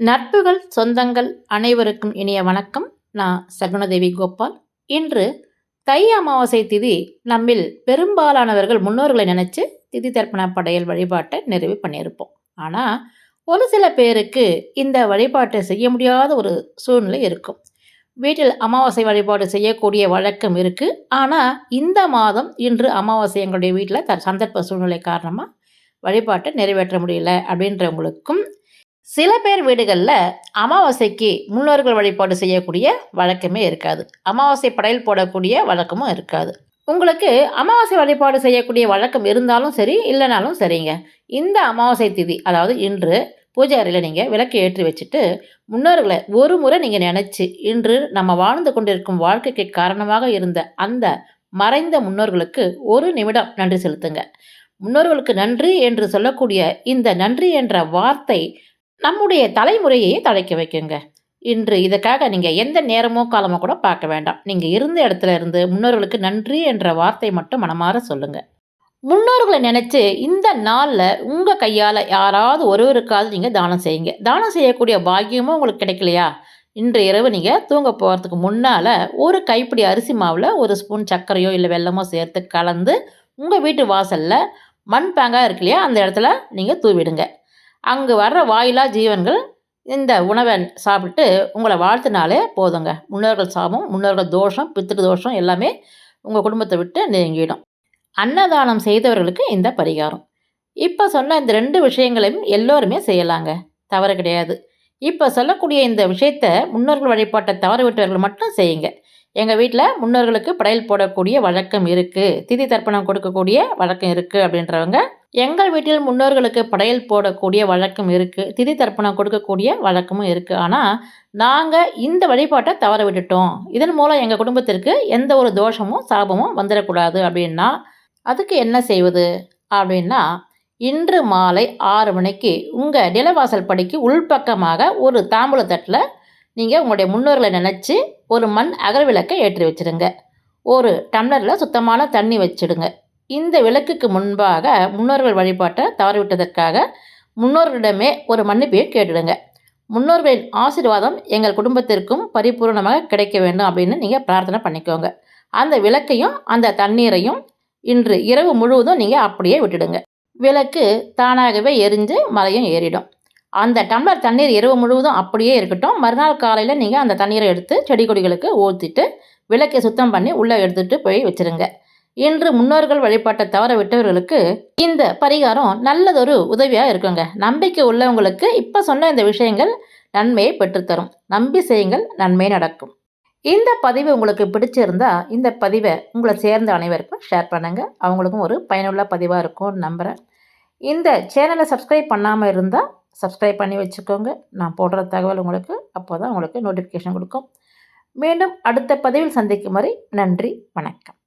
நட்புகள் சொந்தங்கள் அனைவருக்கும் இனிய வணக்கம். நான் சகுனதேவி கோபால். இன்று தை அமாவாசை திதி நம்மில் பெரும்பாலானவர்கள் முன்னோர்களை நினச்சி திதி தர்ப்பண படையல் வழிபாட்டை நிறைவு பண்ணியிருப்போம். ஆனால் ஒரு சில பேருக்கு இந்த வழிபாட்டை செய்ய முடியாத ஒரு சூழ்நிலை இருக்கும். வீட்டில் அமாவாசை வழிபாடு செய்யக்கூடிய வழக்கம் இருக்குது ஆனால் இந்த மாதம் இன்று அமாவாசை எங்களுடைய வீட்டில் த சந்தர்ப்ப சூழ்நிலை காரணமாக வழிபாட்டை நிறைவேற்ற முடியல அப்படின்றவங்களுக்கும் சில பேர் வீடுகளில் அமாவாசைக்கு முன்னோர்கள் வழிபாடு செய்யக்கூடிய வழக்கமே இருக்காது. அமாவாசை படையல் போடக்கூடிய வழக்கமும் இருக்காது. உங்களுக்கு அமாவாசை வழிபாடு செய்யக்கூடிய வழக்கம் இருந்தாலும் சரி இல்லைனாலும் சரிங்க. இந்த அமாவாசை திதி அதாவது இன்று பூஜை அறையில் நீங்கள் விளக்கு ஏற்றி வச்சுட்டு முன்னோர்களை ஒரு முறை நீங்கள் நினச்சி இன்று நம்ம வாழ்ந்து கொண்டிருக்கும் வாழ்க்கைக்கு காரணமாக இருந்த அந்த மறைந்த முன்னோர்களுக்கு ஒரு நிமிடம் நன்றி செலுத்துங்க. முன்னோர்களுக்கு நன்றி என்று சொல்லக்கூடிய இந்த நன்றி என்ற வார்த்தை நம்முடைய தலைமுறையை தலைக்க வைக்குங்க. இன்று இதுக்காக நீங்கள் எந்த நேரமோ காலமோ கூட பார்க்க வேண்டாம். நீங்கள் இருந்த இடத்துல இருந்து முன்னோர்களுக்கு நன்றி என்ற வார்த்தை மட்டும் மனமாற சொல்லுங்கள் முன்னோர்களை நினச்சி இந்த நாளில் உங்கள் கையால் யாராவது ஒருவருக்காவது நீங்கள் தானம் செய்யுங்க. தானம் செய்யக்கூடிய பாக்கியமும் உங்களுக்கு கிடைக்கலையா? இன்று இரவு நீங்கள் தூங்க போகிறதுக்கு முன்னால் ஒரு கைப்பிடி அரிசி மாவில் ஒரு ஸ்பூன் சர்க்கரையோ இல்லை வெள்ளமோ சேர்த்து கலந்து உங்கள் வீட்டு வாசலில் மண் பேங்காக இருக்கு இல்லையா? அந்த இடத்துல நீங்கள் தூவிடுங்க. அங்கே வர்ற வாயிலா ஜீவன்கள் இந்த உணவை சாப்பிட்டு உங்களை வாழ்த்தினாலே போதுங்க. முன்னோர்கள் சாபம் முன்னோர்கள் தோஷம் பித்திரு தோஷம் எல்லாமே உங்கள் குடும்பத்தை விட்டு நீங்கிடும். அன்னதானம் செய்தவர்களுக்கு இந்த பரிகாரம். இப்போ சொன்ன இந்த ரெண்டு விஷயங்களையும் எல்லோருமே செய்யலாங்க. தவறு கிடையாது. இப்போ சொல்லக்கூடிய இந்த விஷயத்த முன்னோர்கள் வழிபாட்டை தவறு விட்டவர்கள் மட்டும் செய்யுங்க. எங்கள் வீட்டில் முன்னோர்களுக்கு படையல் போடக்கூடிய வழக்கம் இருக்குது திதி தர்ப்பணம் கொடுக்கக்கூடிய வழக்கம் இருக்குது அப்படின்றவங்க எங்கள் வீட்டில் முன்னோர்களுக்கு படையல் போடக்கூடிய வழக்கம் இருக்குது திதி தர்ப்பணம் கொடுக்கக்கூடிய வழக்கமும் இருக்குது ஆனால் நாங்கள் இந்த வழிபாட்டை தவற விட்டுட்டோம். இதன் மூலம் எங்கள் குடும்பத்திற்கு எந்த ஒரு தோஷமும் சாபமும் வந்துடக்கூடாது. அப்படின்னா அதுக்கு என்ன செய்வது? அப்படின்னா இன்று மாலை ஆறு மணிக்கு உங்கள் நிலவாசல் படிக்கு உள்பக்கமாக ஒரு தாம்பூலத்தட்டில் நீங்கள் உங்களுடைய முன்னோர்களை நினச்சி ஒரு மண் அகல் விளக்கை ஏற்றி வச்சுடுங்க ஒரு டம்ளரில் சுத்தமான தண்ணி வச்சுடுங்க. இந்த விளக்குக்கு முன்பாக முன்னோர்கள் வழிபாட்டை தவறிவிட்டதற்காக முன்னோர்களிடமே ஒரு மன்னிப்பையும் கேட்டுடுங்க. முன்னோர்களின் ஆசீர்வாதம் எங்கள் குடும்பத்திற்கும் பரிபூர்ணமாக கிடைக்க வேண்டும் அப்படின்னு நீங்கள் பிரார்த்தனை பண்ணிக்கோங்க. அந்த விளக்கையும் அந்த தண்ணீரையும் இன்று இரவு முழுவதும் நீங்கள் அப்படியே விட்டுடுங்க. விளக்கு தானாகவே எரிஞ்சு மலையும் ஏறிடும். அந்த டம்ளர் தண்ணீர் இரவு முழுவதும் அப்படியே இருக்கட்டும். மறுநாள் காலையில் நீங்கள் அந்த தண்ணீரை எடுத்து செடி கொடிகளுக்கு ஊற்றிட்டு விளக்கை சுத்தம் பண்ணி உள்ளே எடுத்துகிட்டு போய் வச்சுருங்க. இன்று முன்னோர்கள் வழிபாட்டை தவற விட்டவர்களுக்கு இந்த பரிகாரம் நல்லதொரு உதவியாக இருக்குங்க. நம்பிக்கை உள்ளவங்களுக்கு இப்போ சொன்ன இந்த விஷயங்கள் நன்மையை பெற்றுத்தரும். நம்பி செய்யுங்கள் நன்மை நடக்கும். இந்த பதிவு உங்களுக்கு பிடிச்சிருந்தா இந்த பதிவை உங்களை சேர்ந்த அனைவருக்கும் ஷேர் பண்ணுங்கள் அவங்களுக்கும் ஒரு பயனுள்ள பதிவாக இருக்கும்னு நம்புகிறேன் இந்த சேனலை சப்ஸ்கிரைப் பண்ணாமல் இருந்தால் சப்ஸ்கிரைப் பண்ணி வச்சுக்கோங்க. நான் போடுற தகவல் உங்களுக்கு அப்போ தான் உங்களுக்கு நோட்டிஃபிகேஷன் கொடுக்கும். மீண்டும் அடுத்த பதிவில் சந்திக்கும் வரை நன்றி வணக்கம்.